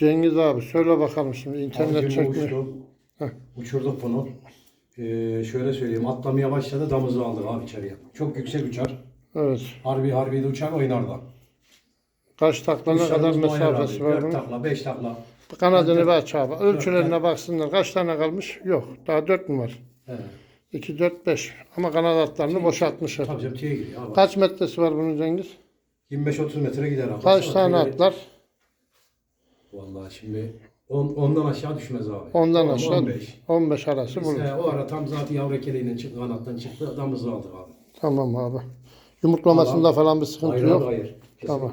Cengiz abi söyle bakalım şimdi internet uçtu. Heh. Uçurduk bunu. Ee, şöyle söyleyeyim atlamaya başladı damızı aldık abi içeriye. Çok yüksek uçar. Evet. Harbi harbi de uçar oynar da. Kaç takla ne kadar mesafesi abi. var Dört bunun? takla, beş takla. Kanadını Dört- aç abi. Ölçülerine baksınlar. Kaç tane kalmış? Yok. Daha 4 mü var? Evet. 2, 4, 5. Ama kanat atlarını boşaltmışlar. Tabii canım tüye giriyor abi. Kaç metresi var bunun Cengiz? 25-30 metre gider abi. Kaç Baksana tane tüyleri- atlar? Vallahi şimdi on, ondan aşağı düşmez abi. Ondan On, aşağı 15. 15 arası Biz, bulur. e, o ara tam zaten yavru keleğinden çıktı, kanattan çıktı, damızı aldık abi. Tamam abi. Yumurtlamasında falan bir sıkıntı Hayır yok. abi, hayır. Kesinlikle. Tamam.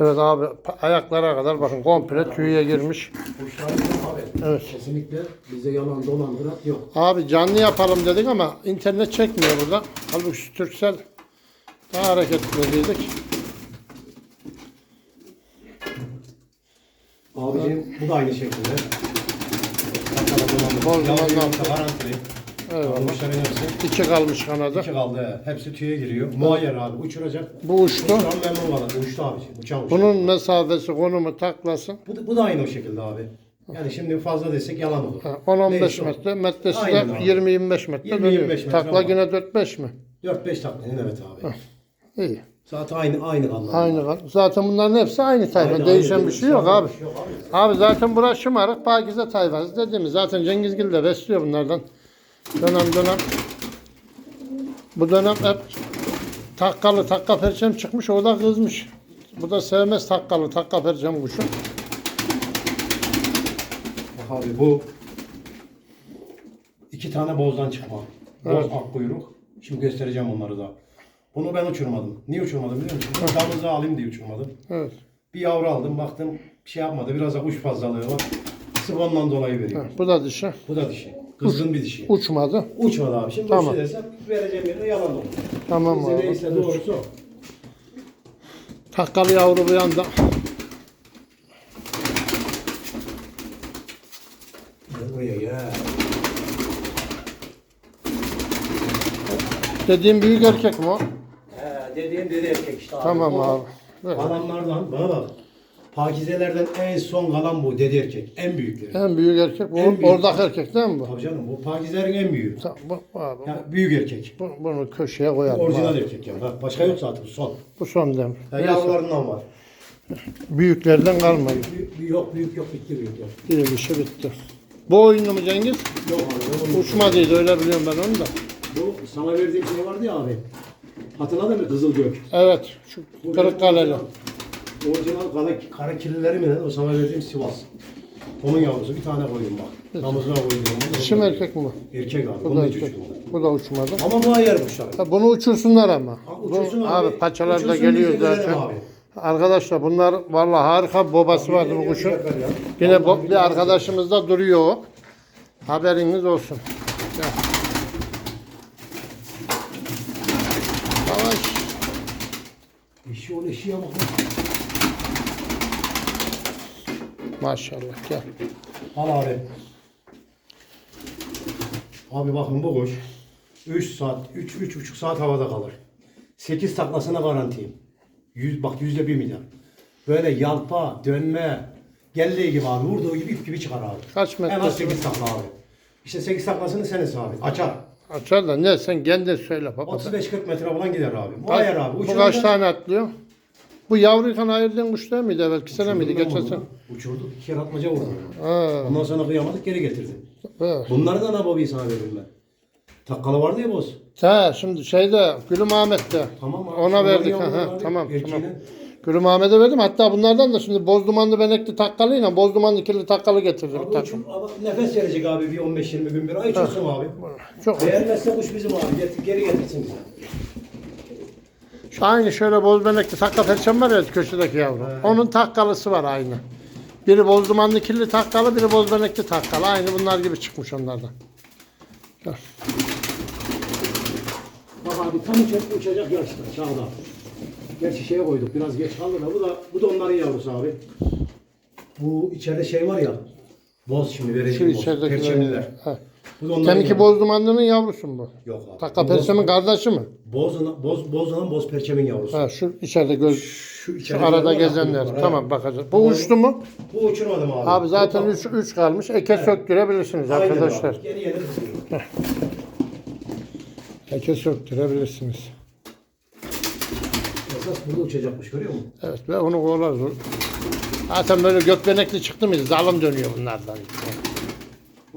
Evet abi pa- ayaklara kadar bakın komple tüye girmiş. Kuşlar yok abi. Evet. Kesinlikle bize yalan dolan bırak yok. Abi canlı yapalım dedik ama internet çekmiyor burada. Halbuki Türksel daha hareketli dedik. Abicim bu da aynı şekilde. Bol dumanlı garantili. Eyvallah. Kuşların hepsi. İki kalmış kanadı. İki kaldı he. Hepsi tüye giriyor. Muayyer abi uçuracak. Bu uçtu. Uçuran memnun kalır. Uçtu abicim. Uçan uçtu. Bunun mesafesi, konumu, taklası Bu, da- bu da aynı o şekilde abi. Yani şimdi fazla desek yalan olur. ha, 10-15 Neyse metre. Metresi Aynen de abi. 20-25 metre 20-25 dönüyor. metre Takla yine 4-5 mi? 4-5 taklinin evet abi. İyi. Zaten aynı aynı kanlar. Aynı kal. Zaten bunların hepsi aynı tayfa. Aynı, Değişen aynı. bir şey yok abi. Yok abi. Abi zaten burası şımarık Pakize tayfası dediğimiz. Zaten Cengizgil de besliyor bunlardan. Dönem dönem. Bu dönem hep takkalı takka perçem çıkmış. O da kızmış. Bu da sevmez takkalı takka perçem kuşu. Bak Abi bu iki tane bozdan çıkma. Boz Evet. ak kuyruk. Şimdi göstereceğim onları da. Bunu ben uçurmadım. Niye uçurmadım biliyor musun? Damızı alayım diye uçurmadım. Evet. Bir yavru aldım baktım bir şey yapmadı. Biraz da kuş fazlalığı var. Sırf ondan dolayı veriyor. Ha, Bu da dişi. Bu da dişi. Kızgın bir dişi. Uçmadı. Uçmadı abi. Şimdi Tamam. uçtu desem vereceğim yere yalan olur. Tamam Bize abi. neyse doğrusu o. Takkalı yavru bu yanda. Gel buraya gel. Dediğim büyük erkek mi o? Dediğim dedi erkek işte abi. Tamam O abi. Evet. Kalanlardan bana bak. Pakizelerden en son kalan bu dedi erkek. En büyükleri. En büyük erkek. Bu, En büyük. Oradaki erkek değil mi bu? Tabii canım bu pakizelerin en büyüğü. Tamam, bu, bu abi. Yani büyük erkek. Bu- Bunu köşeye koyalım. orijinal abi. erkek yani. Bak, başka yok zaten son. Bu son dem. Neyse, yavrularından var. büyüklerden kalmadı. Büyük, büyük- yok büyük yok bitti büyük yok. Bir şey bitti. Bu oyunlu mu Cengiz? Yok abi. Uçmadıydı öyle biliyorum ben onu da. Bu sana verdiğim şey vardı ya abi. Hatırladın mı Kızılgök? Evet. Şu Kırıkkaleli. Orijinal kara, kara kirlileri mi ne? O sana verdiğim Sivas. Onun yavrusu bir tane koydum bak. Damızına koydum. Dişi mi erkek mi? Erkek abi. Bu da da erkek. Bu da uçmadı. Ama bu ayar kuşlar. Ha, bunu uçursunlar ama. Ha, Bu, uçursun abi, abi. paçalarda Uçursun, geliyor zaten. abi. Arkadaşlar bunlar vallahi harika babası vardı bu kuşun. Yine bir arkadaşımız da duruyor. Haberiniz olsun. Gel. Yavaş. Ol eşiğe bak. lan. Maşallah gel. Al abi. Abi bakın bu kuş 3 saat, 3 üç, buçuk saat havada kalır. 8 taklasına garantiyim. 100 bak yüzde 1 milyar. Böyle yalpa, dönme, geldiği gibi abi vurduğu gibi ip gibi çıkar abi. Kaç En az metresi 8 takla abi. İşte 8 taklasını sen hesap et. Açar. Açar da ne sen kendin söyle baba. 35-40 metre falan gider abi. Bu Kaç- ayar abi. Bu kaç tane atlıyor? Bu yavruyken ayırdığın kuş değil miydi? Evet, sene miydi? Geçen sene. Uçurduk. İki kere atmaca vurdum. Ha, Ondan sonra kıyamadık geri getirdim. evet. Bunları da Nababi'yi sana veririm ben. Takkalı vardı ya boz. Ha, şimdi şeyde Gülüm Ahmet'te. Tamam abi. Ona Şunları verdik. Ha, yavruları ha, verdik. tamam Erkeğine. tamam. Gülüm Ahmet'e verdim. Hatta bunlardan da şimdi boz dumanlı benekli takkalıyla boz dumanlı kirli takkalı getirdim. Abi bir takım. ama nefes verecek abi bir 15-20 gün bir ay uçursun abi. Çok Beğenmezse kuş bizim abi. Getir, geri getirsin bize. Şu aynı şöyle boz benekli takka perçem var ya köşedeki yavru. Onun takkalısı var aynı. Biri boz dumanlı kirli takkalı, biri boz benekli takkalı. Aynı bunlar gibi çıkmış onlardan. Gel. Bak abi tam uçacak, uçacak yaşta çağda. Gerçi şeye koyduk biraz geç kaldı da bu da bu da onların yavrusu abi. Bu içeride şey var ya. Boz şimdi vereceğim boz. içerideki Perçemliler. Ha. Bu da onların boz dumanlının yavrusu mu bu? Yok abi. Takka Bu boz- kardeşi mi? Boz, boz, boz olan boz perçemin yavrusu. Ha, şu içeride göz. Şu, Şu içeride arada var ya, gezenler. var, Tamam bakacağız. Bu uçtu mu? Bu uçurmadım abi. Abi zaten Bu- 3 3 kalmış. Eke söktürebilirsiniz Aynen arkadaşlar. abi. Yeni kızıyor. Eke söktürebilirsiniz. Esas burada uçacakmış görüyor musun? Evet ve onu kovalarız. Zaten böyle gökbenekli çıktı mıydı? Dalım dönüyor bunlardan.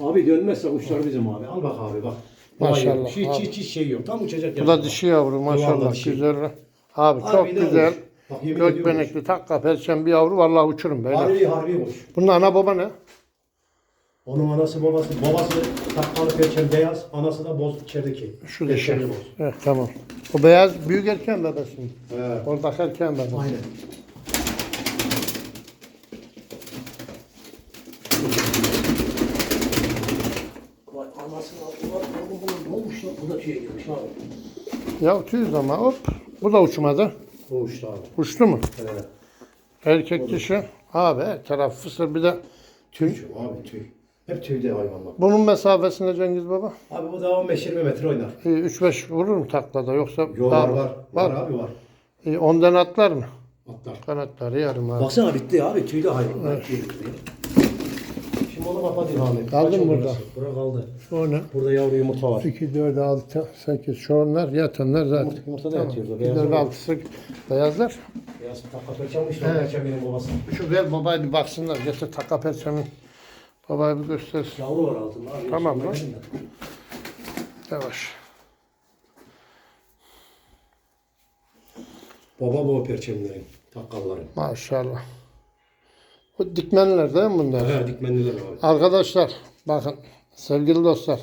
Abi dönmezse uçlar bizim abi. Al bak abi bak. Maşallah, Hiç, abi. hiç, hiç şey yok. Tam uçacak Bu da dişi yavru maşallah dişi. güzel. Abi çok Harbiden güzel. kuş. Bak Gökbenekli takka perçem bir yavru vallahi uçurum böyle. Harbi harbi kuş. Bunun ana baba ne? Onun anası babası. Babası takkalı perçem beyaz. Anası da boz içerideki. Şu dişi. Boz. Evet tamam. O beyaz büyük erken bebesi. He. Oradaki erken bebesi. Aynen. Ne olmuş lan? Bu da tüye girmiş abi. Ya tüyüz ama hop. Bu da uçmadı. Uçtu abi. Uçtu mu? Evet. Erkek dişi. Abi her taraf fısır bir de tüy. Tüy abi tüy. Hep tüyde hayvanlar. Bunun mesafesinde Cengiz Baba? Abi bu da 15-20 metre oynar. 3-5 vurur mu taklada yoksa? Yo daha var mı? var. Var abi var. İyi, Ondan atlar mı? Atlar. Kanatları yarım abi. Baksana bitti abi tüylü hayvanlar. Tüylü onu kapatayım abi. Kaldı mı burada? Bura kaldı. O ne? Burada yavru yumurta var. 2, 4, 6, 8. Şu onlar yatanlar zaten. Yumurta, yumurta da yatıyordu. 2, Beyaz 4, var. 6, beyazlar. Beyaz takla perçem işte. Evet. Perçem benim babası. Şu ver babayı bir baksınlar. Getir taka perçemi. Babayı bir göstersin. Yavru var altında abi. Tamam lan. Yavaş. Baba bu perçemlerin. Takkalların. Maşallah. Bu dikmenler değil mi bunlar? He dikmenliler abi. Arkadaşlar bakın sevgili dostlar.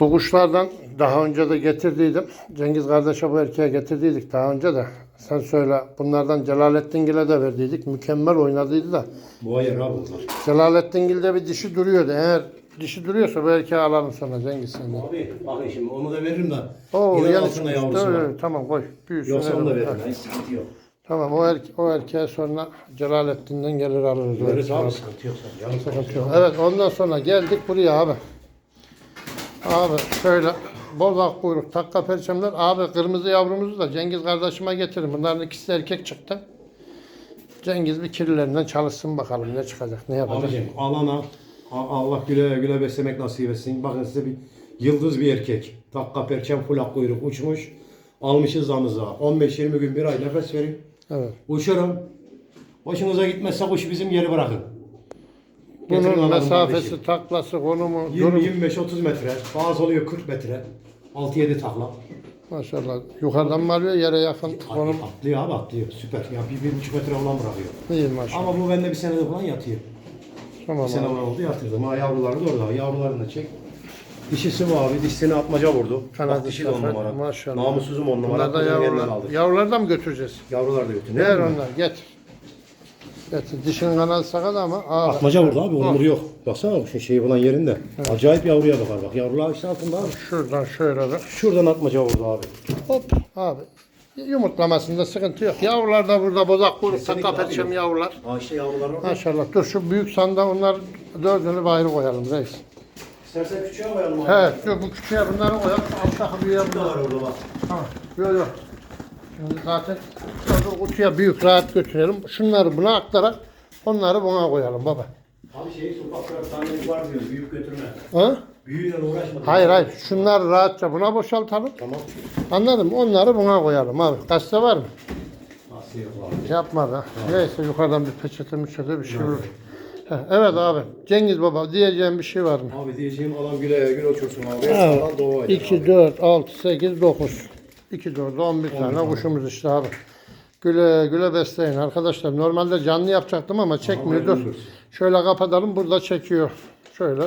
Bu kuşlardan daha önce de getirdiydim. Cengiz kardeşe bu erkeğe getirdiydik daha önce de. Sen söyle bunlardan Celalettin Gil'e de verdiydik. Mükemmel oynadıydı da. Bu ayar abi bunlar. Celalettin Gil'de bir dişi duruyordu. Eğer dişi duruyorsa bu erkeği alalım sana Cengiz senden. Abi bakın şimdi onu da veririm de. Oo var. Öyle, Tamam koy. Büyüsün. Yoksa onu da veririm. Hiç sıkıntı yok. Tamam o, erke, o erkeğe sonra Celalettin'den gelir alırız. Veririz abi sıkıntı yok. Sıkıntı. Evet ondan sonra geldik buraya abi. Abi şöyle bozak kuyruk takka perçemler. Abi kırmızı yavrumuzu da Cengiz kardeşime getirin. Bunların ikisi de erkek çıktı. Cengiz bir kirlilerinden çalışsın bakalım ne çıkacak ne yapacak. Abicim alana Allah güle güle beslemek nasip etsin. Bakın size bir yıldız bir erkek. Takka perçem kulak kuyruk uçmuş. Almışız damıza. 15-20 gün bir ay nefes verin. Evet. Uçurum. Hoşunuza gitmezse kuş bizim geri bırakın. Getirin Bunun alalım mesafesi, kardeşim. taklası, konumu, durum. 20-25-30 metre. Bazı oluyor 40 metre. 6-7 takla. Maşallah. Yukarıdan mı alıyor yere yakın konum. Atlıyor abi atlıyor. Süper. Ya bir, bir buçuk metre falan bırakıyor. İyi maşallah. Ama bu bende bir senede falan yatıyor. Tamam Bir sene abi. oldu yatırdım. Ha yavruları da orada. Yavrularını da çek. Dişisi abi. Dişisini atmaca vurdu. Kanadı Bak dişi de on numara. maşallah. Namussuzum on numara. Bunlar da yavrular. Yavruları da mı götüreceğiz? Yavrular da götürdü. Ver onlar getir. Getir. Dişin kanadı sakat ama. Abi. Atmaca vurdu abi. Onur yok. Baksana şu şeyi falan yerinde. Acayip yavruya bakar bak. Yavrular işte altında abi. Şuradan şöyle de. Şuradan atmaca vurdu abi. Hop abi. Yumurtlamasında sıkıntı yok. Yavrular da burada bozak kuyruk Kesinlikle abi, yavrular. İşte yavrular orada. Maşallah. Dur şu büyük sanda onlar dördünü bir ayrı koyalım reis. İstersen küçüğe koyalım abi. Evet şu bu küçüğe bunları koyalım. Büyüğe Bu da bunları. var orada bak. Tamam. Yok yok. Şimdi zaten şurada kutuya büyük rahat götürelim. Şunları buna aktarak onları buna koyalım baba. Abi şeyi sokak bırak var diyor. Büyük götürme. Ha? Büyüğüyle uğraşma. Hayır hayır. Şunları rahatça buna boşaltalım. Tamam. Anladın mı? Onları buna koyalım abi. Gazete var mı? Nasıl abi? Yapma da. Neyse yukarıdan bir peçete müçete bir şey olur. Evet abi. Cengiz baba diyeceğim bir şey var mı? Abi diyeceğim adam güle güle uçursun abi. Evet. Doğu eder 2, abi. 4, 6, 8, 9. 2, 4, 11 tane kuşumuz işte abi. Güle güle besleyin arkadaşlar. Normalde canlı yapacaktım ama çekmiyor. Dur. hayırlı olsun. Şöyle kapatalım. Burada çekiyor. Şöyle.